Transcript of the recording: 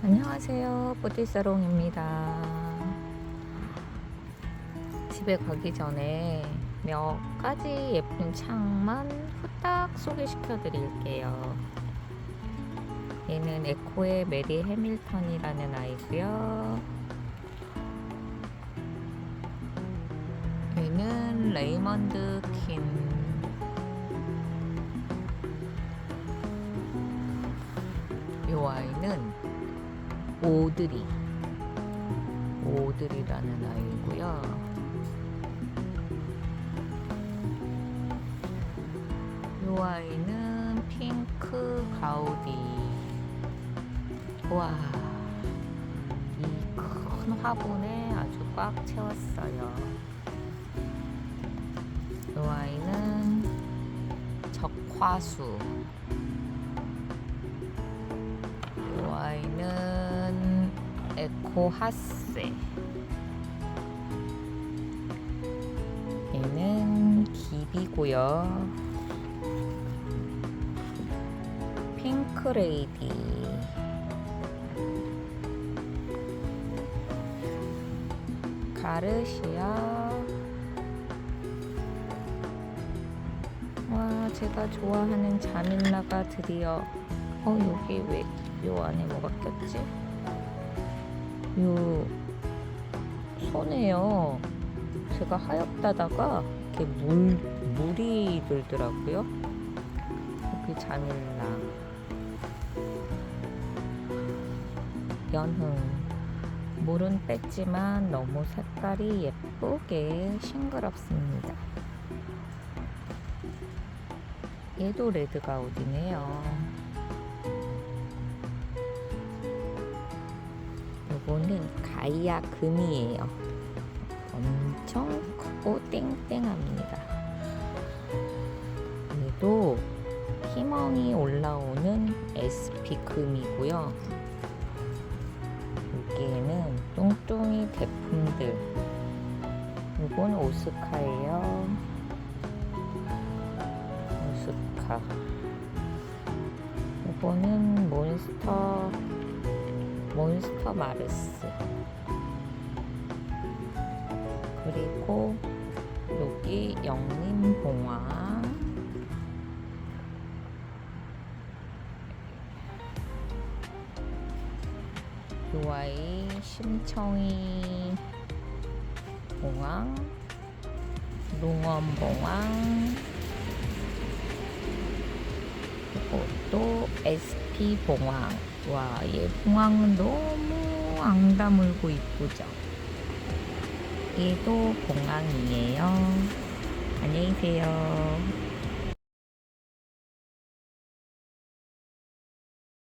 안녕하세요. 뽀띠사롱입니다. 집에 가기 전에 몇 가지 예쁜 창만 후딱 소개시켜 드릴게요. 얘는 에코의 메리 해밀턴이라는 아이고요. 얘는 레이먼드 킨. 요 아이는 오드리 오드리라는 아이고요. 요 아이는 핑크 가우디. 와, 이 큰 화분에 아주 꽉 채웠어요. 요 아이는 적화수. 에코하세. 얘는 기비고요. 핑크레이디. 가르시아. 와, 제가 좋아하는 자밀라가 드디어 어 여기 왜 요 안에 뭐가 꼈지? 요 손에요. 제가 하얗다다가 이렇게 물 물이 들더라고요. 여기 자밀라, 연흥. 물은 뺐지만 너무 색깔이 예쁘게 싱그럽습니다. 얘도 레드 가우디네요. 요거는 가이아 금이에요. 엄청 크고 땡땡합니다. 얘도 희멍이 올라오는 SP 금이고요. 여기에는 뚱뚱이 대품들. 요건 오스카예요. 오스카. 요거는 몬스터 몬스터 마르스. 그리고 여기 영림봉화. 요 아이 심청이 봉황 농원봉황 이것 도 SP 봉황 와, 얘 봉황은 너무 앙다물고 이쁘죠? 얘도 봉황이에요. 안녕히 계세요.